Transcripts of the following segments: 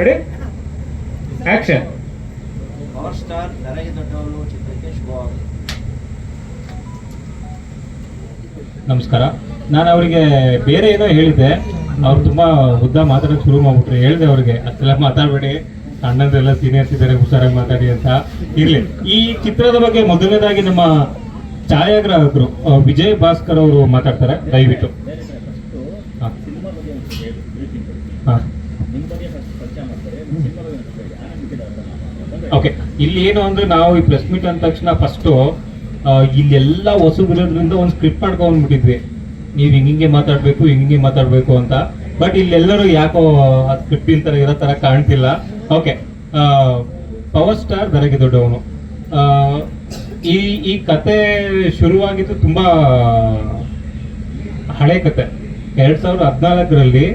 Ready action power star ನನಗೆ ದೊಡ್ಡವನು ಚಿತ್ರಕ್ಕೆ ಶುಭವಾಗಲಿ ನಮಸ್ಕಾರ. ನಾನು ಅವರಿಗೆ ಬೇರೆ ಏನೋ ಹೇಳಿದ್ದೆ. ಅವ್ರು ತುಂಬ ಉದ್ದ ಮಾತಾಡೋಕೆ ಶುರು ಮಾಡ್ಬಿಟ್ರು. ಹೇಳಿದೆ ಅವ್ರಿಗೆ ಅಷ್ಟೆಲ್ಲ ಮಾತಾಡಬೇಡಿ. ಅಣ್ಣಂದೆಲ್ಲ ಸೀನಿಯರ್ಸ್ ಇದ್ದಾರೆ ಹುಷಾರಾಗಿ ಮಾತಾಡಿ ಅಂತ. ಇರಲಿ. ಈ ಚಿತ್ರದ ಬಗ್ಗೆ ಮೊದಲನೇದಾಗಿ ನಮ್ಮ ಛಾಯಾಗ್ರಾಹಕರು ವಿಜಯ್ ಭಾಸ್ಕರ್ ಅವರು ಮಾತಾಡ್ತಾರೆ. ದಯವಿಟ್ಟು. ಹಾಂ. ಹಾ. ಓಕೆ ಇಲ್ಲಿ ಏನು ಅಂದ್ರೆ ನಾವು ಈ ಪ್ರೆಸ್ ಮೀಟ್ ಅಂದ ತಕ್ಷಣ ಫಸ್ಟು ಇಲ್ಲೆಲ್ಲ ಹೊಸಬಿರೋದ್ರಿಂದ ಒಂದು ಸ್ಕ್ರಿಪ್ಟ್ ಮಾಡ್ಕೊಂಡ್ಬಿಟ್ಟಿದ್ವಿ. ನೀವು ಹಿಂಗೆ ಮಾತಾಡ್ಬೇಕು ಹಿಂಗೆ ಮಾತಾಡ್ಬೇಕು ಅಂತ. ಬಟ್ ಇಲ್ಲೆಲ್ಲರೂ ಯಾಕೋ ಆ ಸ್ಕ್ರಿಪ್ಟ್ ಇರೋ ತರ ಕಾಣ್ತಿಲ್ಲ. ಓಕೆ ಪವರ್ ಸ್ಟಾರ್ ದರಗೆ ದೊಡ್ಡವನು. ಈ ಈ ಕತೆ ಶುರುವಾಗಿದ್ದು ತುಂಬಾ ಹಳೆ ಕತೆ. ಎರಡ್ ಸಾವಿರದ ಹದಿನಾಲ್ಕರಲ್ಲಿ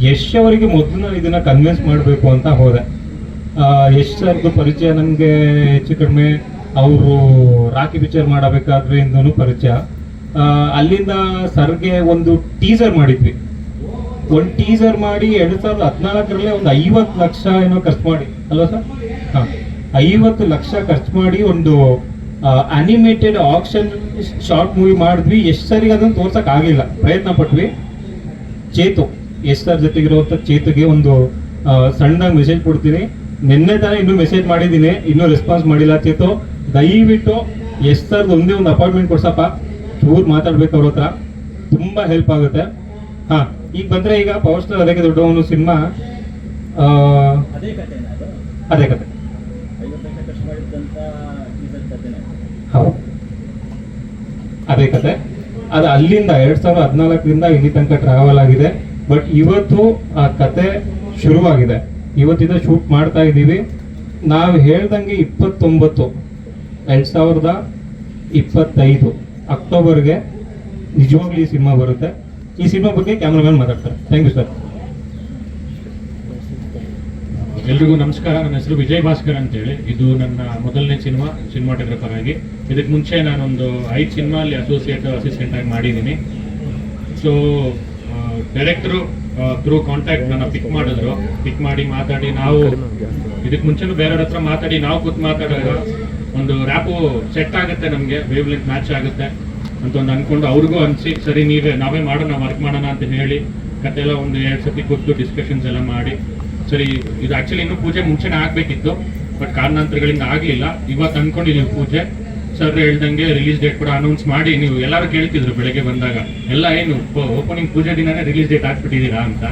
ಯಶ್ ಅವರಿಗೆ ಮೊದಲು ನಾನು ಇದನ್ನ ಕನ್ವಿನ್ಸ್ ಮಾಡಬೇಕು ಅಂತ ಹೋದೆ. ಯಶ್ ಸರ್ದು ಪರಿಚಯ ನನಗೆ ಹೆಚ್ಚು ಕಡಿಮೆ ಅವರು ರಾಕಿ ಪಿಕ್ಚರ್ ಮಾಡಬೇಕಾದ್ರೆ ಇಂದೂ ಪರಿಚಯ. ಅಲ್ಲಿಂದ ಸರ್ಗೆ ಒಂದು ಟೀಸರ್ ಮಾಡಿದ್ವಿ. ಒಂದು ಟೀಸರ್ ಮಾಡಿ ಎರಡು ಸಾವಿರದ ಹದಿನಾಲ್ಕರಲ್ಲೇ ಒಂದು ಐವತ್ತು ಲಕ್ಷ ಏನೋ ಖರ್ಚು ಮಾಡಿ. ಅಲ್ವಾ ಸರ್? ಹಾಂ, ಐವತ್ತು ಲಕ್ಷ ಖರ್ಚು ಮಾಡಿ ಒಂದು ಅನಿಮೇಟೆಡ್ ಆಕ್ಷನ್ ಶಾರ್ಟ್ ಮೂವಿ ಮಾಡಿದ್ವಿ. ಎಷ್ಟು ಸರಿಗೆ ಅದನ್ನು ತೋರ್ಸೋಕ್ಕಾಗಲಿಲ್ಲ ಪ್ರಯತ್ನ ಪಟ್ವಿ. ಚೇತು. ಎಸ್ ಸರ್ ಜೊತೆಗಿರುವಂಥ ಚೇತುಗೆ ಒಂದು ಸಣ್ಣ ಮೆಸೇಜ್ ಕೊಡ್ತೀನಿ. ನಿನ್ನೆ ತಾನೇ ಇನ್ನೂ ಮೆಸೇಜ್ ಮಾಡಿದ್ದೀನಿ ಇನ್ನೂ ರೆಸ್ಪಾನ್ಸ್ ಮಾಡಿಲ್ಲ ಚೇತು. ದಯವಿಟ್ಟು ಎಸ್ ಸರ್ ಒಂದೇ ಒಂದು ಅಪಾಯಿಂಟ್ಮೆಂಟ್ ಕೊಡ್ಸಪ್ಪ. ಚೂರು ಮಾತಾಡ್ಬೇಕು ಅವ್ರ ಹತ್ರ. ತುಂಬಾ ಹೆಲ್ಪ್ ಆಗುತ್ತೆ. ಹಾ ಈಗ ಬಂದರೆ ಈಗ ಪವರ್ ಸ್ಟಾರ್ ಅದಕ್ಕೆ ದೊಡ್ಡವನು ಸಿನಿಮಾ. ಅದೇ ಕತೆ ಹೌದು. ಅದೇ ಕತೆ ಅದು ಅಲ್ಲಿಂದ ಎರಡ್ ಸಾವಿರದ ಹದಿನಾಲ್ಕರಿಂದ ಇಲ್ಲಿ ತನಕ ಟ್ರಾವೆಲ್ ಆಗಿದೆ. ಬಟ್ ಇವತ್ತು ಆ ಕತೆ ಶುರುವಾಗಿದೆ. ಇವತ್ತಿಂದ ಶೂಟ್ ಮಾಡ್ತಾ ಇದ್ದೀವಿ. ನಾವು ಹೇಳ್ದಂಗೆ ಇಪ್ಪತ್ತೊಂಬತ್ತು, ಎರಡ್ ಸಾವಿರದ ಇಪ್ಪತ್ತೈದು ಅಕ್ಟೋಬರ್ಗೆ ನಿಜವಾಗ್ಲೂ ಈ ಸಿನಿಮಾ ಬರುತ್ತೆ. ಈ ಸಿನಿಮಾ ಬಗ್ಗೆ ಕ್ಯಾಮ್ರಾಮನ್ ಮಾತಾಡ್ತಾರೆ. ಥ್ಯಾಂಕ್ ಯು ಸರ್ ಎಲ್ರಿಗೂ ನಮಸ್ಕಾರ. ನನ್ನ ಹೆಸರು ವಿಜಯ್ ಭಾಸ್ಕರ್ ಅಂತೇಳಿ. ಇದು ನನ್ನ ಮೊದಲನೇ ಸಿನಿಮಾ ಸಿನಿಮಾಟೋಗ್ರಫರ್ ಆಗಿ. ಇದಕ್ಕೆ ಮುಂಚೆ ನಾನೊಂದು ಐದು ಸಿನಿಮಾ ಅಲ್ಲಿ ಅಸೋಸಿಯೇಟ್ ಅಸಿಸ್ಟೆಂಟ್ ಆಗಿ ಮಾಡಿದ್ದೀನಿ. ಸೊ ಡೈರೆಕ್ಟ್ರು ಥ್ರೂ ಕಾಂಟ್ಯಾಕ್ಟ್ ನನ್ನ ಪಿಕ್ ಮಾಡಿದ್ರು. ಪಿಕ್ ಮಾಡಿ ಮಾತಾಡಿ ನಾವು ಇದಕ್ಕೆ ಮುಂಚೆನೂ ಬೇರೆಯವ್ರ ಹತ್ರ ಮಾತಾಡಿ ನಾವು ಕೂತ್ ಮಾತಾಡೋದು ಒಂದು ರ್ಯಾಪು ಸೆಟ್ ಆಗುತ್ತೆ ನಮಗೆ ವೇವ್ ಲೆಂತ್ ಮ್ಯಾಚ್ ಆಗುತ್ತೆ ಅಂತ ಒಂದು ಅಂದ್ಕೊಂಡು ಅವ್ರಿಗೂ ಅನಿಸಿ, ಸರಿ, ನೀವೇ, ನಾವೇ ಮಾಡೋಣ ವರ್ಕ್ ಮಾಡೋಣ ಅಂತ ಹೇಳಿ ಕತೆ ಎಲ್ಲ ಒಂದು ಎರಡು ಸತಿ ಕೂತು ಡಿಸ್ಕಷನ್ಸ್ ಎಲ್ಲ ಮಾಡಿ. ಸರಿ, ಇದು ಆಕ್ಚುಲಿ ಇನ್ನೂ ಪೂಜೆ ಮುಂಚೆನೇ ಆಗಬೇಕಿತ್ತು ಬಟ್ ಕಾರಣಾಂತರಗಳಿಂದ ಆಗಲಿಲ್ಲ. ಇವತ್ತು ಅಂದ್ಕೊಂಡಿದ್ದೀವಿ ಪೂಜೆ. ಸರ್ ಹೇಳ್ದಂಗೆ ರಿಲೀಸ್ ಡೇಟ್ ಕೂಡ ಅನೌನ್ಸ್ ಮಾಡಿ ನೀವು ಎಲ್ಲರೂ ಕೇಳ್ತಿದ್ರು ಬೆಳಗ್ಗೆ ಬಂದಾಗ. ಎಲ್ಲ ಏನು ಓಪನಿಂಗ್ ಪೂಜೆ ದಿನನೇ ರಿಲೀಸ್ ಡೇಟ್ ಹಾಕ್ಬಿಟ್ಟಿದ್ದೀರಾ ಅಂತ.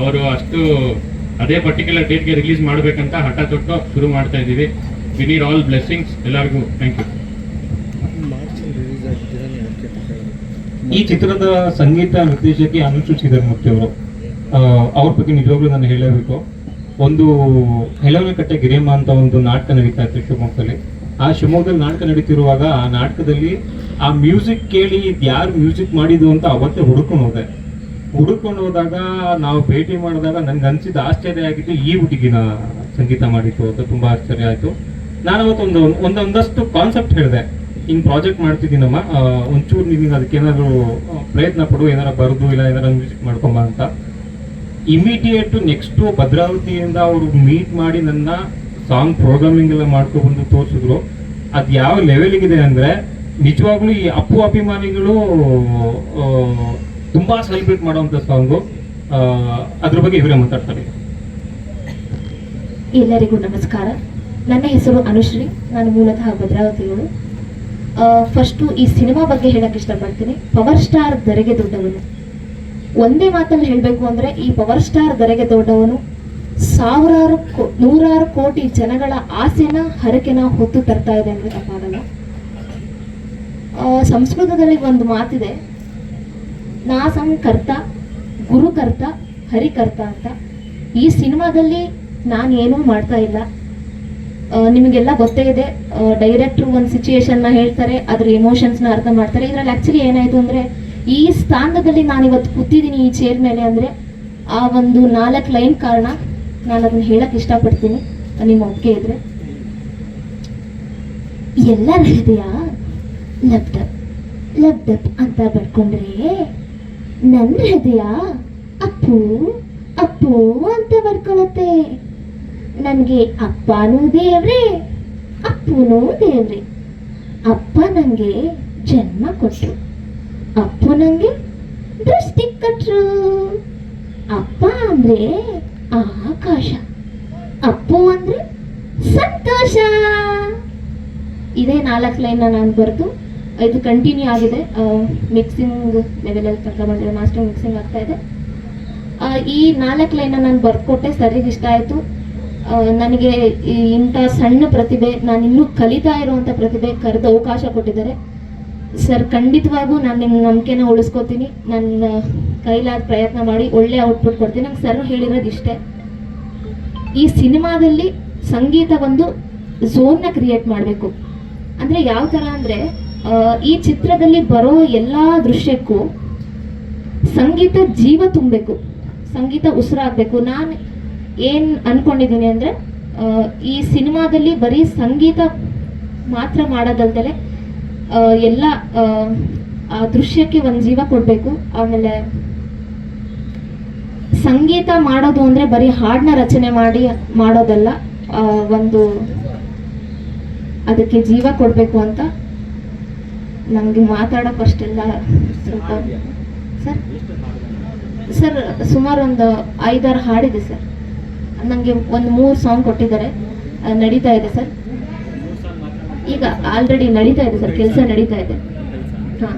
ಅವರು ಅಷ್ಟು, ಅದೇ ಪರ್ಟಿಕ್ಯುಲರ್ ಡೇಟ್ಗೆ ರಿಲೀಸ್ ಮಾಡಬೇಕಂತ ಹಠ ತೊಟ್ಟು ಶುರು ಮಾಡ್ತಾ ಇದ್ದೀವಿ. ವಿ ನೀಡ್ ಆಲ್ ಬ್ಲೆಸ್ಸಿಂಗ್ಸ್ ಎಲ್ಲರಿಗೂ ಥ್ಯಾಂಕ್ ಯು ಈ ಚಿತ್ರದ ಸಂಗೀತ ನಿರ್ದೇಶಕಿ ಅನುಷು ಶ್ರೀಧರ್ಮೂರ್ತಿ ಅವರು ಅವ್ರ ಬಗ್ಗೆ ನಿಜವಾಗ್ಲೂ ನಾನು ಹೇಳಬೇಕು. ಒಂದು ಹೆಳವನಕಟ್ಟೆ ಗಿರಿಯಮ್ಮ ಅಂತ ಒಂದು ನಾಟಕ ನಡೀತಾ ಇತ್ತು ಶಿವಮೊಗ್ಗದಲ್ಲಿ. ಆ ಶಿವಮೊಗ್ಗದಲ್ಲಿ ನಾಟಕ ನಡೀತಿರುವಾಗ ಆ ನಾಟಕದಲ್ಲಿ ಆ ಮ್ಯೂಸಿಕ್ ಕೇಳಿ ಯಾರು ಮ್ಯೂಸಿಕ್ ಮಾಡಿದ್ದು ಅಂತ ಅವತ್ತೇ ಹುಡುಕೊಂಡು ಹೋದೆ. ಹುಡುಕೊಂಡು ಹೋದಾಗ ನಾವು ಭೇಟಿ ಮಾಡಿದಾಗ ನನ್ಗೆ ಅನ್ಸಿದ ಆಶ್ಚರ್ಯ ಆಗಿದ್ದು ಈ ಹುಡುಗಿನ ಸಂಗೀತ ಮಾಡಿತ್ತು ಅಂತ ತುಂಬಾ ಆಶ್ಚರ್ಯ ಆಯ್ತು. ನಾನು ಅವತ್ತೊಂದು ಒಂದೊಂದಷ್ಟು ಕಾನ್ಸೆಪ್ಟ್ ಹೇಳಿದೆ. ಹಿಂಗ್ ಪ್ರಾಜೆಕ್ಟ್ ಮಾಡ್ತಿದ್ದೀನಮ್ಮ ಒಂಚೂರು ನೀನು ಅದಕ್ಕೆ ಏನಾದರೂ ಪ್ರಯತ್ನ ಪಡು, ಏನಾರ ಬರೆದು ಇಲ್ಲ ಏನಾರ ಮ್ಯೂಸಿಕ್ ಮಾಡ್ಕೊಂಬ ಅಂತ. ಇಮಿಡಿಯೇಟ್ ನೆಕ್ಸ್ಟ್ ಭದ್ರಾವತಿಯಿಂದ ಅವರು ಮೀಟ್ ಮಾಡಿ ನನ್ನ ಸಾಂಗ್ ಪ್ರೋಗ್ರಾಮಿಂಗ್ ಎಲ್ಲ ಮಾಡ್ಕೊಬಂದು ತೋರಿಸಿದ್ರು. ಅದು ಯಾವ ಲೆವೆಲ್ಗಿದೆ ಅಂದ್ರೆ, ನಿಜವಾಗ್ಲೂ ಈ ಅಪ್ಪು ಅಭಿಮಾನಿಗಳು ತುಂಬಾ ಸೆಲೆಬ್ರೇಟ್ ಮಾಡುವಂತ ಸಾಂಗು ಅದ್ರ ಬಗ್ಗೆ ಇವರೇ ಮಾತಾಡ್ತಾರೆ. ಎಲ್ಲರಿಗೂ ನಮಸ್ಕಾರ. ನನ್ನ ಹೆಸರು ಅನುಶ್ರೀ. ನಾನು ಮೂಲತಃ ಭದ್ರಾವತಿಗಳು ಫಸ್ಟು ಈ ಸಿನಿಮಾ ಬಗ್ಗೆ ಹೇಳಕ್ ಇಷ್ಟಪಡ್ತೀನಿ. ಪವರ್ ಸ್ಟಾರ್ ದರೆಗೆ ದೊಡ್ಡವನು. ಒಂದೇ ಮಾತಲ್ಲಿ ಹೇಳಬೇಕು ಅಂದ್ರೆ, ಈ ಪವರ್ ಸ್ಟಾರ್ ದರೆಗೆ ದೊಡ್ಡವನು ಸಾವಿರಾರು ನೂರಾರು ಕೋಟಿ ಜನಗಳ ಆಸೆನ ಹರಕೆನ ಹೊತ್ತು ತರ್ತಾ ಇದೆ ಅಂದ್ರೆ ತಪ್ಪಾಗಲ್ಲ ಸಂಸ್ಕೃತದಲ್ಲಿ ಒಂದು ಮಾತಿದೆ. ನಾ ಸಂಕರ್ತ ಗುರುಕರ್ತ ಹರಿಕರ್ತ ಅಂತ. ಈ ಸಿನಿಮಾದಲ್ಲಿ ನಾನು ಮಾಡ್ತಾ ಇಲ್ಲ. ನಿಮಗೆಲ್ಲ ಗೊತ್ತೇ ಇದೆ ಡೈರೆಕ್ಟ್ರು ಒಂದು ಸಿಚುಯೇಷನ್ನ ಹೇಳ್ತಾರೆ, ಅದ್ರ ಎಮೋಷನ್ಸ್ನ ಅರ್ಥ ಮಾಡ್ತಾರೆ. ಇದರಲ್ಲಿ ಆ್ಯಕ್ಚುಲಿ ಏನಾಯ್ತು ಅಂದರೆ, ಈ ಸ್ಥಾನದಲ್ಲಿ ನಾನು ಇವತ್ತು ಕೂತಿದ್ದೀನಿ ಈ ಚೇರ್ ಮೇಲೆ ಅಂದರೆ, ಆ ಒಂದು ನಾಲ್ಕು ಲೈನ್ ಕಾರಣ ನಾನು ಅದನ್ನ ಹೇಳಕ್ ಇಷ್ಟಪಡ್ತೀನಿ. ನಿಮ್ಮ ಒಪ್ಪಿಗೆ ಇದ್ರೆ. ಎಲ್ಲರ ಹೃದಯ ಲಬ್ಡಬ್ ಲಬ್ಡಬ್ ಅಂತ ಬರ್ಕೊಂಡ್ರೆ ನನ್ನ ಹೃದಯ ಅಪ್ಪು ಅಪ್ಪು ಅಂತ ಬರ್ಕೊಳತ್ತೆ. ನನಗೆ ಅಪ್ಪನೂ ದೇವ್ರೆ ಅಪ್ಪನೂ ದೇವ್ರೆ. ಅಪ್ಪ ನನಗೆ ಜನ್ಮ ಕೊಟ್ಟರು ಅಪ್ಪು ನನಗೆ ದೃಷ್ಟಿ ಕೊಟ್ರು. ಅಪ್ಪ ಅಂದ್ರೆ ಆಕಾಶ. ಅಪ್ಪು ಅಂದ್ರೆ ಸಂತೋಷ. ಇದೇ ನಾಲ್ಕು ಲೈನ್ ನಾನು ಬರೆದು, ಇದು ಕಂಟಿನ್ಯೂ ಆಗಿದೆ. ಮಿಕ್ಸಿಂಗ್ ಲೆವೆಲಲ್ಲಿ ತನಕ ಬಂದಿದೆ ಮಾಸ್ಟರ್ ಮಿಕ್ಸಿಂಗ್ ಆಗ್ತಾ ಇದೆ. ಈ ನಾಲ್ಕು ಲೈನ್ ನಾನು ಬರ್ಕೊಟ್ಟೆ ಸರಿಗೆ ಇಷ್ಟ ಆಯಿತು. ನನಗೆ ಇಂಥ ಸಣ್ಣ ಪ್ರತಿಭೆ ನಾನು ಇನ್ನೂ ಕಲಿತಾ ಇರುವಂಥ ಪ್ರತಿಭೆ ಕರೆದು ಅವಕಾಶ ಕೊಟ್ಟಿದ್ದಾರೆ. ಸರ್ ಖಂಡಿತವಾಗೂ ನಾನು ನಿಮ್ಮ ನಂಬಿಕೆನ ಉಳಿಸ್ಕೋತೀನಿ. ನನ್ನ ಕೈಲಾದ ಪ್ರಯತ್ನ ಮಾಡಿ ಒಳ್ಳೆ ಔಟ್ಪುಟ್ ಕೊಡ್ತೀನಿ. ನಂಗೆ ಸರ್ ಹೇಳಿರೋದು ಇಷ್ಟೇ. ಈ ಸಿನಿಮಾದಲ್ಲಿ ಸಂಗೀತ ಒಂದು ಝೋನ್ನ ಕ್ರಿಯೇಟ್ ಮಾಡಬೇಕು. ಅಂದರೆ ಯಾವ ಥರ ಅಂದರೆ ಈ ಚಿತ್ರದಲ್ಲಿ ಬರೋ ಎಲ್ಲ ದೃಶ್ಯಕ್ಕೂ ಸಂಗೀತ ಜೀವ ತುಂಬಬೇಕು. ಸಂಗೀತ ಉಸಿರಾಗಬೇಕು ನಾನು ಏನು ಅಂದ್ಕೊಂಡಿದ್ದೀನಿ ಅಂದರೆ ಈ ಸಿನಿಮಾದಲ್ಲಿ ಬರೀ ಸಂಗೀತ ಮಾತ್ರ ಮಾಡೋದಲ್ದಲೆ ಎಲ್ಲ ಆ, ದೃಶ್ಯಕ್ಕೆ ಒಂದು ಜೀವ ಕೊಡಬೇಕು. ಆಮೇಲೆ ಸಂಗೀತ ಮಾಡೋದು ಅಂದರೆ ಬರೀ ಹಾಡನ್ನ ರಚನೆ ಮಾಡಿ ಮಾಡೋದಲ್ಲ ಒಂದು ಅದಕ್ಕೆ ಜೀವ ಕೊಡಬೇಕು ಅಂತ ನನಗೆ ಮಾತಾಡೋಕೆ ಅಷ್ಟೆಲ್ಲ ಸ್ವಲ್ಪ ಸರ್? ಸರ್ ಸುಮಾರು ಒಂದು ಐದಾರು ಹಾಡಿದೆ ಸರ್. ನನಗೆ ಒಂದು ಮೂರು ಸಾಂಗ್ ಕೊಟ್ಟಿದ್ದಾರೆ. ನಡೀತಾ ಇದೆ ಸರ್. ಈಗ ಆಲ್ರೆಡಿ ನಡೀತಾ ಇದೆ ಸರ್, ಕೆಲಸ ನಡೀತಾ ಇದೆ. ಹಾಂ?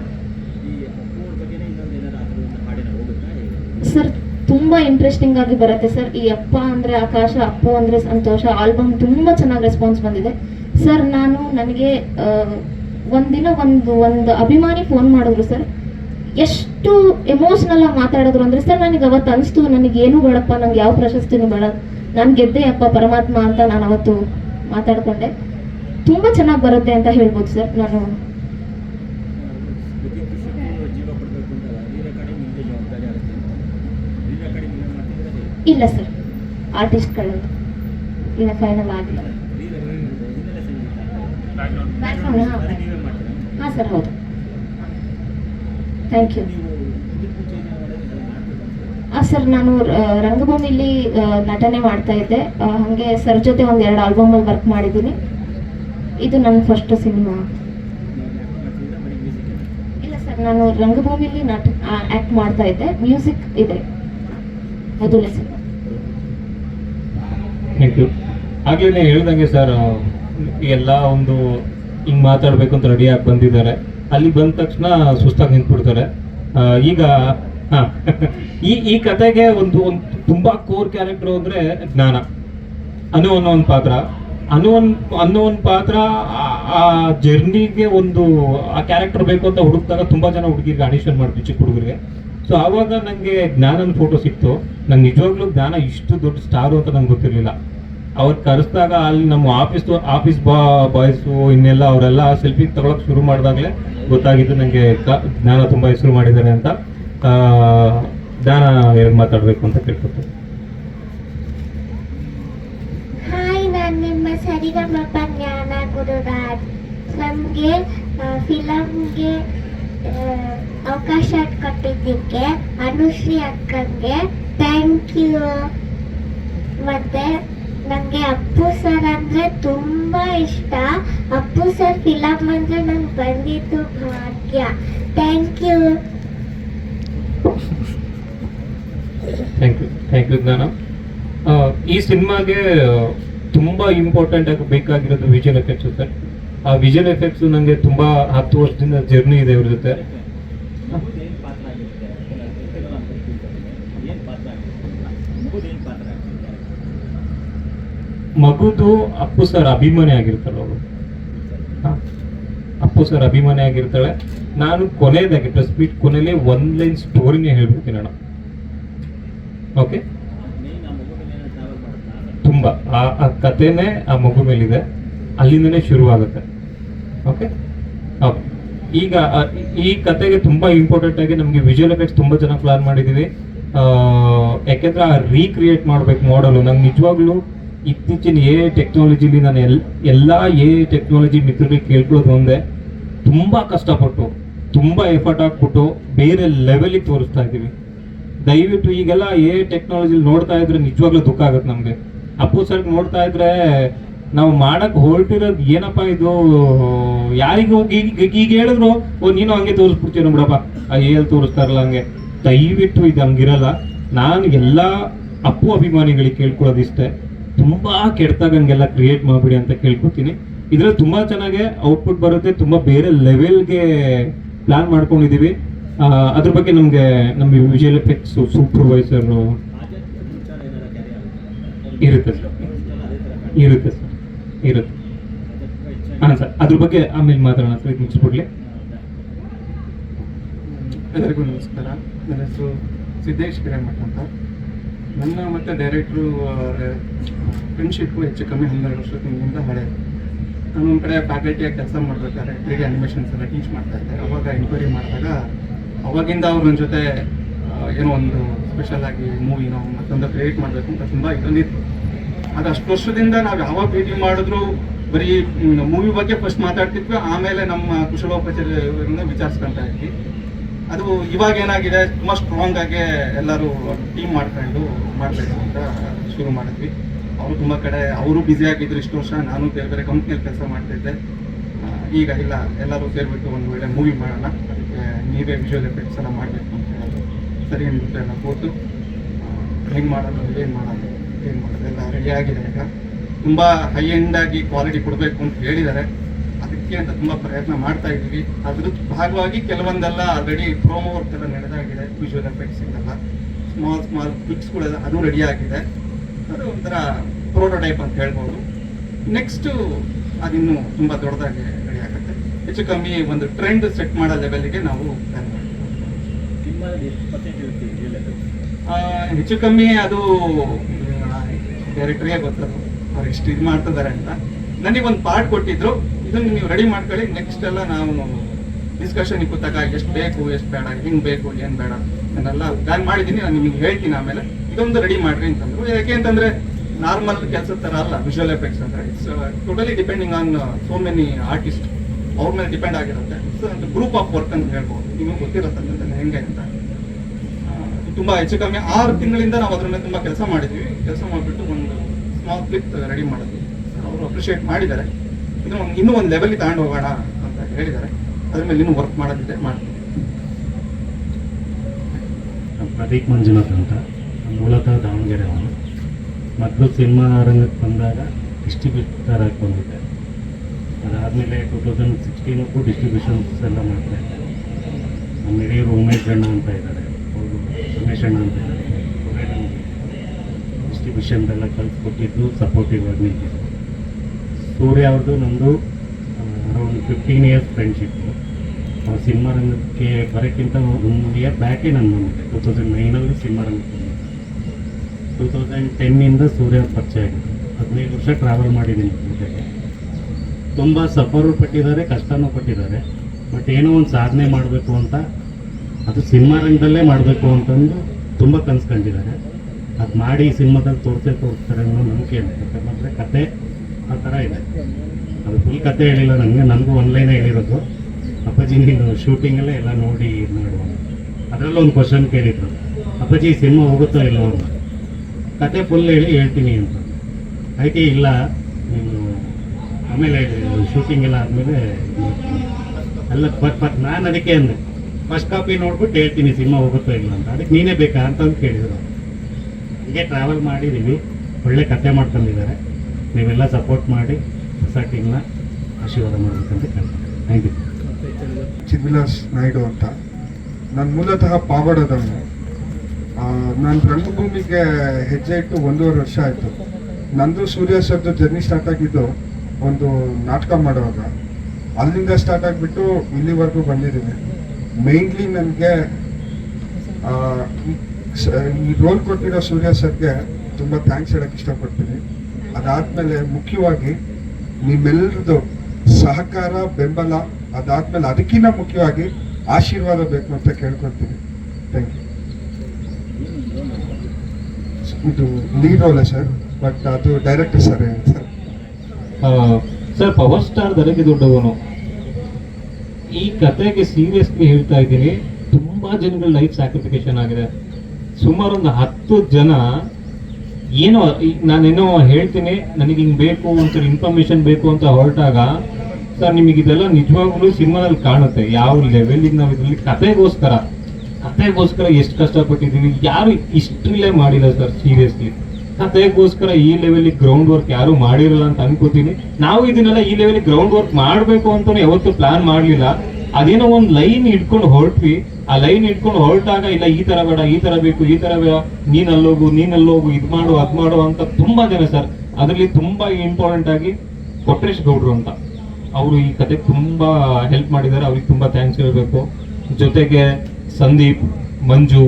ಸರ್, ತುಂಬಾ ಇಂಟ್ರೆಸ್ಟಿಂಗ್ ಆಗಿ ಬರುತ್ತೆ ಸರ್. ಈ ಅಪ್ಪ ಅಂದ್ರೆ ಆಕಾಶ, ಅಪ್ಪು ಅಂದ್ರೆ ಸಂತೋಷ ಆಲ್ಬಮ್ ತುಂಬಾ ಚೆನ್ನಾಗಿ ರೆಸ್ಪಾನ್ಸ್ ಬಂದಿದೆ. ಸರ್, ನಾನು ನನಗೆ ಒಂದಿನ ಒಂದು ಒಂದು ಅಭಿಮಾನಿ ಫೋನ್ ಮಾಡಿದ್ರು ಸರ್. ಎಷ್ಟು ಎಮೋಷನಲ್ ಆಗಿ ಮಾತಾಡಿದ್ರು ಅಂದ್ರೆ ಸರ್, ನನಗೆ ಅವತ್ತು ಅನಿಸ್ತು, ನನಗೆ ಏನು ಬೇಡಪ್ಪ, ನಂಗೆ ಯಾವ ಪ್ರಶಸ್ತಿನೂ ಬೇಡ. ನಾನು ಗೆದ್ದೆ ಅಪ್ಪ ಪರಮಾತ್ಮ ಅಂತ ನಾನು ಅವತ್ತು ಮಾತಾಡ್ಕೊಂಡೆ. ತುಂಬಾ ಚೆನ್ನಾಗಿ ಬರುತ್ತೆ ಅಂತ ಹೇಳ್ಬೋದು ಸರ್ ನಾನು. ಇಲ್ಲ. ಸರ್ ಆರ್ಟಿಸ್ಟ್ಗಳು ಇನ್ನು ಫೈನಲ್ ಆಗಿಲ್ಲ. ಹಾ. ಸರ್ ಹೌದು. ಥ್ಯಾಂಕ್ ಯು ಸರ್ ನಾನು ರಂಗಭೂಮಿಲಿ ನಟನೆ ಮಾಡ್ತಾ ಇದ್ದೆ. ಹಾಗೆ ಸರ್ ಜೊತೆ ಒಂದೆರಡು ಎರಡು ಆಲ್ಬಮಲ್ಲಿ ವರ್ಕ್ ಮಾಡಿದ್ದೀನಿ. ಇದು ನನ್ನ ಫಸ್ಟ್ ಸಿನಿಮಾ ಇಲ್ಲ ಸರ್ ನಾನು ರಂಗಭೂಮಿಯಲ್ಲಿ ನಾಟಕ ಆ್ಯಕ್ಟ್ ಮಾಡ್ತಾ ಇದ್ದೆ. ಮ್ಯೂಸಿಕ್ ಇದೆ. ಅದು ಸರ್ ಥ್ಯಾಂಕ್ ಯು ಆಗ್ಲೇ ಹೇಳ್ದಂಗೆ ಸರ್ ಎಲ್ಲ ಒಂದು ಹಿಂಗೆ ಮಾತಾಡಬೇಕು ಅಂತ ರೆಡಿ ಆಗಿ ಬಂದಿದ್ದಾರೆ. ಅಲ್ಲಿ ಬಂದ ತಕ್ಷಣ ಸುಸ್ತಾಗಿ ನಿಂತ್ಬಿಡ್ತಾರೆ. ಈಗ ಈ ಈ ಕತೆಗೆ ಒಂದು ಒಂದು ತುಂಬ ಕೋರ್ ಕ್ಯಾರೆಕ್ಟರ್ ಅಂದರೆ ಜ್ಞಾನ. ಅನು ಅನ್ನೋ ಒಂದು ಪಾತ್ರ. ಅನ್ನೋ ಒಂದು ಪಾತ್ರ ಆ- ಜರ್ನಿಗೆ ಒಂದು, ಆ ಕ್ಯಾರೆಕ್ಟರ್ ಬೇಕು ಅಂತ ಹುಡುಕ್ದಾಗ ತುಂಬಾ ಜನ ಹುಡುಗಿರ್ಗೆ ಆಡಿಷನ್ ಮಾಡ್ತೀವಿ ಚಿಕ್ಕ ಹುಡುಗರಿಗೆ. ಸೊ ಆವಾಗ ನನಗೆ ಜ್ಞಾನನ ಫೋಟೋ ಸಿಕ್ತು. ನಂಗೆ ನಿಜವಾಗ್ಲೂ ಜ್ಞಾನ ಇಷ್ಟು ದೊಡ್ಡ ಸ್ಟಾರು ಅಂತ ನಂಗೆ ಗೊತ್ತಿರಲಿಲ್ಲ. ಅವ್ರು ಕರೆಸ್ದಾಗ ಅಲ್ಲಿ ನಮ್ಮ ಆಫೀಸ್ ಆಫೀಸ್ ಬಾ ಬಾಯ್ಸು ಇನ್ನೆಲ್ಲ ಅವರೆಲ್ಲ ಸೆಲ್ಫಿ ತಗೊಳಕ್ ಶುರು ಮಾಡಿದಾಗಲೇ ಗೊತ್ತಾಗಿದ್ದು ನನಗೆ ಜ್ಞಾನ ತುಂಬ ಹೆಸರು ಮಾಡಿದ್ದಾರೆ ಅಂತ. ಜ್ಞಾನ ಮಾತಾಡಬೇಕು ಅಂತ ಕೇಳ್ಕೊತೀನಿ ಹಾಯ್ ನಾನು ನಿಮ್ಮ ಜ್ಞಾನ ಗುರುರಾಜ್ ನಮಗೆ ಫಿಲಮ್ಗೆ ಅವಕಾಶ ಕೊಟ್ಟಿದ್ದಕ್ಕೆ ಅನುಶ್ರೀ ಅಕ್ಕಂಗೆ ಥ್ಯಾಂಕ್ ಯು ಮತ್ತೆ ನನಗೆ ಅಪ್ಪು ಸರ್ ಅಂದರೆ ತುಂಬ ಇಷ್ಟ. ಅಪ್ಪು ಸರ್ ಫಿಲಮ್ ಅಂದರೆ ನಂಗೆ ಬಂದಿದ್ದು ಭಾಗ್ಯ. Thank you thank you thank you ಜ್ಞಾನ ಈ ಸಿನಿಮಾಗೆ ತುಂಬಾ ಇಂಪಾರ್ಟೆಂಟ್ ಆಗಿ ಬೇಕಾಗಿರೋದು ವಿಜುವಲ್ ಎಫೆಕ್ಟ್ಸ್ ಸರ್ ಆ ವಿಜುವಲ್ ಎಫೆಕ್ಟ್ಸ್ ನನಗೆ ತುಂಬಾ ಹತ್ತು ವರ್ಷದಿಂದ ಜರ್ನಿ ಇದೆ ಅವ್ರ ಜೊತೆ. ಮಗುದು ಅಪ್ಪು ಸರ್ ಅಭಿಮಾನಿ ಆಗಿರ್ತಾಳೆ ಅವರು ಅಪ್ಪು ಸರ್ ಅಭಿಮಾನಿ ಆಗಿರ್ತಾಳೆ. ನಾನು ಕೊನೆಯದಾಗಿ ಪ್ರೆಸ್ ಮೀಟ್ ಕೊನೆಯಲ್ಲಿ ಒಂದ್ ಲೈನ್ ಸ್ಟೋರಿನೇ ಹೇಳ್ಬಿಡ್ತೀನಿ ಅಣ್ಣ. ಓಕೆ ಮೇನ್ ಆ ಮಗು ಮೇಲೆ ಏನೋ ಟ್ರಾವೆಲ್ ತುಂಬಾ. ಆ ಆ ಕಥೆನೇ ಆ ಮಗು ಮೇಲಿದೆ. ಅಲ್ಲಿಂದನೇ ಶುರುವಾಗುತ್ತೆ. ಓಕೆ ಓಕೆ ಈಗ ಈ ಕತೆಗೆ ತುಂಬಾ ಇಂಪಾರ್ಟೆಂಟ್ ಆಗಿ ನಮಗೆ ವಿಜುವಲ್ ಎಫೆಕ್ಟ್ಸ್ ತುಂಬಾ ಜನ ಪ್ಲಾನ್ ಮಾಡಿದೀವಿ. ಯಾಕೆಂದ್ರೆ ಆ ರೀಕ್ರಿಯೇಟ್ ಮಾಡ್ಬೇಕು ಮಾಡಲು ನಂಗೆ ನಿಜವಾಗ್ಲೂ ಇತ್ತೀಚಿನ ಎ ಟೆಕ್ನಾಲಜಿಲಿ ನಾನು ಎಲ್, ಎಲ್ಲ ಎ ಟೆಕ್ನಾಲಜಿ ಮಿತ್ರರಿಗೆ ಕೇಳ್ಕೊಳ್ಳೋದು ಒಂದೇ. ತುಂಬಾ ಕಷ್ಟಪಟ್ಟು, ತುಂಬಾ ಎಫರ್ಟ್ ಹಾಕ್ಬಿಟ್ಟು ಬೇರೆ ಲೆವೆಲಿಗೆ ತೋರಿಸ್ತಾ ಇದ್ದೀವಿ. ದಯವಿಟ್ಟು ಈಗೆಲ್ಲ ಎ ಟೆಕ್ನಾಲಜಿ ನೋಡ್ತಾ ಇದ್ರೆ ನಿಜವಾಗ್ಲೂ ದುಃಖ ಆಗುತ್ತೆ ನಮಗೆ. ಅಪ್ಪು ಸರ್ ನೋಡ್ತಾ ಇದ್ರೆ ನಾವು ಮಾಡಕ್ ಹೊರಟಿರೋದು ಏನಪ್ಪಾ ಇದು? ಯಾರಿಗೂ ಈಗ ಹೇಳಿದ್ರು? ಓ, ನೀನು ಹಂಗೆ ತೋರಿಸ್ಬಿಡ್ತೀನಿ ನೋಡಪ್ಪ ಹೇಳಿ ತೋರಿಸ್ತಾರಲ್ಲ ಹಂಗೆ. ದಯವಿಟ್ಟು ಇದು ಹಂಗಿರಲ್ಲ. ನಾನು ಎಲ್ಲ ಅಪ್ಪು ಅಭಿಮಾನಿಗಳಿಗೆ ಕೇಳ್ಕೊಳ್ಳೋದಿಷ್ಟೇ. ತುಂಬಾ ಕೆಡ್ತಾಗ ಹಂಗೆಲ್ಲ ಕ್ರಿಯೇಟ್ ಮಾಡ್ಬಿಡಿ ಅಂತ ಕೇಳ್ಕೊತೀನಿ. ಇದ್ರಲ್ಲಿ ತುಂಬಾ ಚೆನ್ನಾಗಿ ಔಟ್ಪುಟ್ ಬರುತ್ತೆ. ತುಂಬಾ ಬೇರೆ ಲೆವೆಲ್ಗೆ ಪ್ಲಾನ್ ಮಾಡ್ಕೊಂಡಿದ್ದೀವಿ ಅದ್ರ ಬಗ್ಗೆ ನಮಗೆ ನಮ್ಮ ವಿಜುವಲ್ ಎಫೆಕ್ಟ್ಸ್ ಸೂಪರ್ವೈಸರ್ ಆಧ್ಯಾತ್ಮಿಕ ವಿಚಾರ ಏನಾರ ಕ್ಯಾರಿ ಆಗುತ್ತೆ ಇರುತ್ತೆ ಸರ್. ಇರುತ್ತೆ ಸರ್. ಇರುತ್ತೆ. ಹಾಂ ಸರ್, ಅದ್ರ ಬಗ್ಗೆ ಆಮೇಲೆ ಮಾತಾಡೋಣ ಸರ್, ಇದು ಮುಗಿಸ್ಬಿಡ್ಲಿ. ಎಲ್ಲರಿಗೂ ನಮಸ್ಕಾರ. ನನ್ನ ಹೆಸರು ಸಿದ್ದೇಶ್ ಹಿರೇಮಠ ಅಂತ. ನನ್ನ ಮತ್ತು ಡೈರೆಕ್ಟ್ರು ಫ್ರೆಂಡ್ಶಿಪ್ಪು ಹೆಚ್ಚು ಕಮ್ಮಿ ಹನ್ನೆರಡು ವರ್ಷದ ಹಿಂದಿಂದ ಹಳೆ ನಾನು ಒಂದು ಕಡೆ ಫ್ಯಾಕಲ್ಟಿಯಾಗಿ ಕೆಲಸ ಮಾಡ್ಬೇಕಾದ್ರೆ ತ್ರೀ ಅನಿಮೇಷನ್ಸ್ ಎಲ್ಲ ಟೀಚ್ ಮಾಡ್ತಾ ಇದ್ದೆ. ಅವಾಗ ಎನ್ಕ್ವೈರಿ ಮಾಡಿದಾಗ, ಅವಾಗಿಂದ ಅವ್ರ ನನ್ನ ಜೊತೆ ಏನೋ ಒಂದು ಸ್ಪೆಷಲ್ ಆಗಿ ಮೂವಿನೋ ಮತ್ತೊಂದು ಕ್ರಿಯೇಟ್ ಮಾಡಬೇಕು ಅಂತ ತುಂಬ ಇದೊಂದಿತ್ತು ಅದು ಅಷ್ಟು ವರ್ಷದಿಂದ ನಾವು ಯಾವಾಗ ಭೇಟಿ ಮಾಡಿದ್ರು ಬರೀ ಮೂವಿ ಬಗ್ಗೆ ಫಸ್ಟ್ ಮಾತಾಡ್ತಿದ್ವಿ, ಆಮೇಲೆ ನಮ್ಮ ಕುಶಲೋಪಚಾರದಿಂದ ವಿಚಾರಿಸ್ಕೊಂತ ಇದ್ವಿ. ಅದು ಇವಾಗ ಏನಾಗಿದೆ, ತುಂಬ ಸ್ಟ್ರಾಂಗ್ ಆಗಿ ಎಲ್ಲರೂ ಟೀಮ್ ಮಾಡ್ಕೊಂಡು ಮಾಡಬೇಕು ಅಂತ ಶುರು ಮಾಡಿದ್ವಿ. ಅವರು ತುಂಬ ಕಡೆ, ಅವರು ಬ್ಯುಸಿ ಆಗಿದ್ರು ಇಷ್ಟು ವರ್ಷ, ನಾನು ಬೇರೆ ಬೇರೆ ಕಂಪ್ನಿಯಲ್ಲಿ ಕೆಲಸ ಮಾಡ್ತಿದ್ದೆ. ಈಗ ಇಲ್ಲ, ಎಲ್ಲರೂ ಸೇರಿಬಿಟ್ಟು ಒಂದು ವೇಳೆ ಮೂವಿ ಮಾಡೋಣ. ಅದಕ್ಕೆ ನೀವೇ ವಿಜುವಲ್ ಎಫೆಕ್ಟ್ಸ್ ಎಲ್ಲ ಮಾಡಬೇಕು. ಸರಿ ಅನ್ಬಿಟ್ಟು ಎಲ್ಲ ಕೂತು ಹೆಂಗೆ ಮಾಡೋದು, ಏನು ಮಾಡೋದು ಏನು ಮಾಡೋದು, ಎಲ್ಲ ರೆಡಿ ಆಗಿದೆ ಈಗ. ತುಂಬ ಹೈ ಎಂಡ್ ಆಗಿ ಕ್ವಾಲಿಟಿ ಕೊಡಬೇಕು ಅಂತ ಹೇಳಿದ್ದಾರೆ. ಅದಕ್ಕೆ ಅಂತ ತುಂಬ ಪ್ರಯತ್ನ ಮಾಡ್ತಾ ಇದ್ದೀವಿ. ಅದ್ರ ಭಾಗವಾಗಿ ಕೆಲವೊಂದೆಲ್ಲ ಆಲ್ರೆಡಿ ಪ್ರೋಮೋ ವರ್ಕ್ ಎಲ್ಲ ನಡೆದಾಗಿದೆ ವಿಜುವಲ್ ಎಫೆಕ್ಟ್ಸ್ ಎಲ್ಲ ಸ್ಮಾಲ್ ಸ್ಮಾಲ್ ಕ್ಲಿಪ್ಸ್ಗಳೆಲ್ಲ ಅದು ರೆಡಿ ಆಗಿದೆ. ಅದು ಒಂಥರ ಪ್ರೋಟೋಟೈಪ್ ಅಂತ ಹೇಳ್ಬೋದು. ನೆಕ್ಸ್ಟು ಅದಿನ್ನೂ ತುಂಬ ದೊಡ್ಡದಾಗಿ ರೆಡಿ ಆಗುತ್ತೆ. ಹೆಚ್ಚು ಕಮ್ಮಿ ಒಂದು ಟ್ರೆಂಡ್ ಸೆಟ್ ಮಾಡೋ ಲೆವೆಲ್ಗೆ ನಾವು plan ಮಾಡಿದ್ದೀವಿ. ಸಿನಿಮಾದಲ್ಲಿ ಎಷ್ಟು ಪರ್ಸೆಂಟ್ ಇರುತ್ತೆ ರಿಯಲ್ ಆ, ಹೆಚ್ಚು ಕಮ್ಮಿ ಅದು ಡೈರೆಕ್ಟ್ರಿಗೆ ಗೊತ್ತದು ಅವ್ರು ಎಷ್ಟು ಇದು ಮಾಡ್ತಿದ್ದಾರೆ ಅಂತ. ನನಗೆ ಒಂದು ಪಾರ್ಟ್ ಕೊಟ್ಟಿದ್ರು. ಇದನ್ನು ನೀವು ರೆಡಿ ಮಾಡ್ಕೊಳ್ಳಿ. ನೆಕ್ಸ್ಟ್ ಎಲ್ಲ ನಾವು ಡಿಸ್ಕಷನ್ ಕೂತಾಗ ಎಷ್ಟು ಬೇಕು, ಎಷ್ಟು ಬೇಡ, ಹೆಂಗೆ ಬೇಕು, ಏನು ಬೇಡ ಅದನ್ನೆಲ್ಲ ಪ್ಲಾನ್ ಮಾಡಿದ್ದೀನಿ. ನಾನು ನಿಮಗೆ ಹೇಳ್ತೀನಿ ಆಮೇಲೆ. ಇದೊಂದು ರೆಡಿ ಮಾಡ್ರಿ ಅಂತಂದ್ರು. ಯಾಕೆ ಅಂತಂದ್ರೆ ನಾರ್ಮಲ್ ಕೆಲಸದ ಥರ ಅಲ್ಲ ವಿಜುವಲ್ ಎಫೆಕ್ಟ್ಸ್ ಅಂದ್ರೆ. It's totally depending on so many artist ಅವ್ರ ಮೇಲೆ ಡಿಪೆಂಡ್ ಆಗಿರುತ್ತೆ. ಇಟ್ಸ್ ಗ್ರೂಪ್ ಆಫ್ ವರ್ಕ್ ಅಂತ ಹೇಳ್ಬೋದು. ನಿಮಗೆ ಗೊತ್ತಿರುತ್ತೆ ಹೆಂಗೆ ಅಂತ. ತುಂಬಾ ಹೆಚ್ಚು ಕಮ್ಮಿ ಆರು ತಿಂಗಳಿಂದ ನಾವು ಅದ್ರ ಮೇಲೆ ತುಂಬಾ ಕೆಲಸ ಮಾಡಿದ್ವಿ. ಕೆಲಸ ಮಾಡಿಬಿಟ್ಟು ಒಂದು ಸ್ಮಾಲ್ ಕ್ಲಿಪ್ ರೆಡಿ ಮಾಡಿದ್ವಿ. ಅವರು ಅಪ್ರಿಷಿಯೇಟ್ ಮಾಡಿದ್ದಾರೆ. ಇನ್ನು ಇನ್ನೂ ಒಂದು ಲೆವೆಲ್ಗೆ ತಗೊಂಡು ಹೋಗೋಣ ಅಂತ ಹೇಳಿದ್ದಾರೆ. ಅದ್ರ ಮೇಲೆ ಇನ್ನೂ ವರ್ಕ್ ಮಾಡೋದಿದೆ, ಮಾಡ್ತೀವಿ. ಪ್ರದೀಪ್ ಮಂಜುನಾಥ್ ಅಂತ. ಮೂಲತಃ ದಾವಣಗೆರೆ ಅವನು. ಮೊದಲು ಸಿನಿಮಾ ರಂಗಕ್ಕೆ ಬಂದಾಗ ಡಿಸ್ಟ್ರಿಬ್ಯೂಟರ್ ಆಗಿ ಬಂದಿದ್ದೆ ಅದಾದಮೇಲೆ ಟೂ ತೌಸಂಡ್ ಸಿಕ್ಸ್ಟೀನಕ್ಕೂ ಡಿಸ್ಟ್ರಿಬ್ಯೂಷನ್ಸ್ ಎಲ್ಲ ಮಾಡ್ತಾ ಇದ್ದೆ. ನಮ್ಮ ಹಿರಿಯರು ಉಮೇಶ್ ಅಣ್ಣ ಅಂತ ಇದ್ದಾರೆ. ಅವರು ಅಣ್ಣ ಅಂತ ಅವರೇ ಡಿಸ್ಟ್ರಿಬ್ಯೂಷನ್ದೆಲ್ಲ ಸಪೋರ್ಟಿವ್ ಆಗಿ ನಿಂತಿದ್ದು ಸೂರ್ಯ ಅವ್ರದ್ದು ನಮ್ಮದು ಅರೌಂಡ್ ಫಿಫ್ಟೀನ್ ಇಯರ್ಸ್ ಫ್ರೆಂಡ್ಶಿಪ್ಪು ಆ ಸಿನಿಮಾ ರಂಗಕ್ಕೆ ಬರೋಕ್ಕಿಂತ ಒಂದು ಇಯರ್ ಬ್ಯಾಕೇ ನಾನು ಬಂದಿದ್ದೆ ಟೂ ತೌಸಂಡ್ ನೈನಲ್ಲಿ ಸಿನಿಮಾ ರಂಗಕ್ಕೆ ಬಂದಿದ್ದೆ ಟೂ ತೌಸಂಡ್ ಟೆನ್ನಿಂದ ಸೂರ್ಯ ಪರಿಚಯ ಆಗಿದೆ. ಹದಿನೈದು ವರ್ಷ ಟ್ರಾವೆಲ್ ಮಾಡಿದ್ದೀನಿ ಜೊತೆಗೆ ತುಂಬ ಸಫರು ಪಟ್ಟಿದ್ದಾರೆ ಕಷ್ಟನೂ ಪಟ್ಟಿದ್ದಾರೆ ಬಟ್ ಏನೋ ಒಂದು ಸಾಧನೆ ಮಾಡಬೇಕು ಅಂತ ಅದು ಸಿನಿಮಾ ರಂಗದಲ್ಲೇ ಮಾಡಬೇಕು ಅಂತಂದು ತುಂಬ ಕನ್ಸ್ಕೊಂಡಿದ್ದಾರೆ ಅದು ಮಾಡಿ ಸಿನಿಮಾದಲ್ಲಿ ತೋರಿಸೇ ತೋರಿಸ್ತಾರೆ ಅನ್ನೋ ನಂಬಿಕೆ ಇದೆ. ಯಾಕಂದರೆ ಕತೆ ಆ ಥರ ಇದೆ. ಅದು ಫುಲ್ ಕತೆ ಹೇಳಿಲ್ಲ ನನಗೆ ನನಗೂ ಆನ್ಲೈನೇ ಹೇಳಿರೋದು ಅಪ್ಪಾಜಿ, ನೀನು ಶೂಟಿಂಗಲ್ಲೇ ಎಲ್ಲ ನೋಡಿ ಇದು ಮಾಡುವ ಅದರಲ್ಲೂ ಒಂದು ಕ್ವಶನ್ ಕೇಳಿದ್ರು. ಅಪ್ಪಾಜಿ ಸಿನಿಮಾ ಹೋಗುತ್ತೋ ಇಲ್ಲೋ ಅಂತ. ಕತೆ ಫುಲ್ ಹೇಳಿ ಹೇಳ್ತೀನಿ ಅಂತ. ಐತಿ ಇಲ್ಲ. ನೀನು ಆಮೇಲೆ ಶೂಟಿಂಗ್ ಎಲ್ಲ ಆದಮೇಲೆ ಅಲ್ಲ ಬಟ್ ಬಟ್ ನಾನು ಅದಕ್ಕೆ ಅಂದೆ. ಫಸ್ಟ್ ಕಾಪಿ ನೋಡ್ಬಿಟ್ಟು ಹೇಳ್ತೀನಿ, ಸಿನಿಮಾ ಹೋಗುತ್ತೋ ಇಲ್ಲ ಅಂತ. ಅದಕ್ಕೆ ನೀನೇ ಬೇಕಾ ಅಂತಂದು ಕೇಳಿದರು. ಹೀಗೆ ಟ್ರಾವೆಲ್ ಮಾಡಿದ್ದೀವಿ ಒಳ್ಳೆ ಕತೆ ಮಾಡ್ಕೊಂಡಿದ್ದಾರೆ. ನೀವೆಲ್ಲ ಸಪೋರ್ಟ್ ಮಾಡಿ, ಹೊಸ ಟೀಮ್ನ ಆಶೀರ್ವಾದ ಮಾಡಬೇಕಂತ ಕೇಳ್ತೀನಿ ಥ್ಯಾಂಕ್ ಯು ಚಿದ್ವಿಲಾಸ್ ನಾಯ್ಡು ಅಂತ. ನಾನು ಮೂಲತಃ ಪಾವಡದವನು. ನಾನು ರಂಗಭೂಮಿಗೆ ಹೆಜ್ಜೆ ಇಟ್ಟು ಒಂದೂವರೆ ವರ್ಷ ಆಯಿತು. ನಂದು ಸೂರ್ಯ ಸರ್ದು ಜರ್ನಿ ಸ್ಟಾರ್ಟ್ ಆಗಿದ್ದು ಒಂದು ನಾಟಕ ಮಾಡುವಾಗ. ಅಲ್ಲಿಂದ ಸ್ಟಾರ್ಟ್ ಆಗಿಬಿಟ್ಟು ಇಲ್ಲಿವರೆಗೂ ಬಂದಿದ್ದೀನಿ ಮೇಯ್ನ್ಲಿ ನನಗೆ ಈ ರೋಲ್ ಕೊಟ್ಟಿರೋ ಸೂರ್ಯ ಸರ್ಗೆ ತುಂಬ ಥ್ಯಾಂಕ್ಸ್ ಹೇಳಕ್ಕೆ ಇಷ್ಟಪಡ್ತೀನಿ. ಅದಾದಮೇಲೆ ಮುಖ್ಯವಾಗಿ ನಿಮ್ಮೆಲ್ಲರದು ಸಹಕಾರ, ಬೆಂಬಲ, ಅದಾದಮೇಲೆ ಅದಕ್ಕಿಂತ ಮುಖ್ಯವಾಗಿ ಆಶೀರ್ವಾದ ಬೇಕು ಅಂತ ಕೇಳ್ಕೊಳ್ತೀನಿ. ಥ್ಯಾಂಕ್ ಯು ಇದು ಲೀಡ್ ರೋಲ್ ಸರ್? ಬಟ್ ಅದು director sir sir. Sir power star ದರಗೆ ದೊಡ್ಡವನು ಈ ಕತೆಗೆ ಸೀರಿಯಸ್ಲಿ ಹೇಳ್ತಾ ಇದ್ದೀನಿ. ತುಂಬಾ ಜನಗಳ ಲೈಫ್ ಸ್ಯಾಕ್ರಿಫಿಕೇಶನ್ ಆಗಿದೆ. ಸುಮಾರು ಒಂದು ಹತ್ತು ಜನ ಏನೋ ನಾನೇನೋ ಹೇಳ್ತೀನಿ, ನನಗೆ ಹಿಂಗೆ ಬೇಕು ಅಂತ ಇನ್ಫಾರ್ಮೇಶನ್ ಬೇಕು ಅಂತ ಹೊರಟಾಗ, ಸರ್, ನಿಮಗೆ ಇದೆಲ್ಲ ನಿಜವಾಗ್ಲೂ ಸಿನಿಮಾದಲ್ಲಿ ಕಾಣುತ್ತೆ. ಯಾವ ಲೆವೆಲಿಗೆ ನಾವು ಇದರಲ್ಲಿ ಕತೆಗೋಸ್ಕರ ಕತೆಗೋಸ್ಕರ ಎಷ್ಟು ಕಷ್ಟಪಟ್ಟಿದ್ದೀವಿ, ಯಾರು ಇಷ್ಟ್ರಲ್ಲೇ ಮಾಡಿಲ್ಲ ಸರ್ ಸೀರಿಯಸ್ಲಿ ಕತೆಗೋಸ್ಕರ ಈ ಲೆವೆಲ್ ಗ್ರೌಂಡ್ ವರ್ಕ್ ಯಾರು ಮಾಡಿರಲ್ಲ ಅಂತ ಅನ್ಕೋತೀನಿ. ನಾವು ಇದನ್ನೆಲ್ಲ ಈ ಲೆವೆಲ್ ಗ್ರೌಂಡ್ ವರ್ಕ್ ಮಾಡಬೇಕು ಅಂತ ಯಾವತ್ತೂ ಪ್ಲಾನ್ ಮಾಡಲಿಲ್ಲ. ಅದೇನೋ ಒಂದು ಲೈನ್ ಇಟ್ಕೊಂಡು ಹೊರಟ್ವಿ. ಆ ಲೈನ್ ಇಟ್ಕೊಂಡು ಹೊರಟಾಗ ಇಲ್ಲ, ಈ ತರ ಬೇಡ, ಈ ತರ ಬೇಕು, ಈ ತರ ನೀನ್ ಅಲ್ಲೋಗು ನೀನ್ ಅಲ್ಲೋಗು ಇದು ಮಾಡು, ಅದ್ ಮಾಡು ಅಂತ ತುಂಬಾ ಜನ ಸರ್ ಅದರಲ್ಲಿ ತುಂಬಾ ಇಂಪಾರ್ಟೆಂಟ್ ಆಗಿ ಕೊಟ್ರೇಶ್ ಗೌಡ್ರು ಅಂತ. ಅವರು ಈ ಕತೆ ತುಂಬಾ ಹೆಲ್ಪ್ ಮಾಡಿದ್ದಾರೆ. ಅವ್ರಿಗೆ ತುಂಬಾ ಥ್ಯಾಂಕ್ಸ್ ಹೇಳಬೇಕು. ಜೊತೆಗೆ ಸಂದೀಪ್, ಮಂಜು,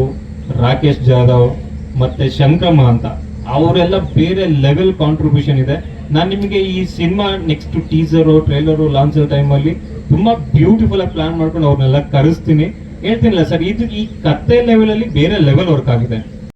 ರಾಕೇಶ್ ಜಾಧವ್ ಮತ್ತೆ ಶಂಕ್ರಮ್ಮ ಅಂತ. ಅವರೆಲ್ಲ ಬೇರೆ ಲೆವೆಲ್ ಕಾಂಟ್ರಿಬ್ಯೂಷನ್ ಇದೆ. ನಾನು ನಿಮಗೆ ಈ cinema next teaser trailer launch ಟೈಮಲ್ಲಿ ತುಂಬಾ ಬ್ಯೂಟಿಫುಲ್ ಆಗಿ ಪ್ಲಾನ್ ಮಾಡ್ಕೊಂಡು ಅವ್ರನ್ನೆಲ್ಲ ಕರೆಸ್ತೀನಿ. ಹೇಳ್ತೀನಿಲ್ಲ ಸರ್ ಇದು ಈ ಕತ್ತೆ ಲೆವೆಲಲ್ಲಿ ಬೇರೆ ಲೆವೆಲ್ ವರ್ಕ್ ಆಗಿದೆ.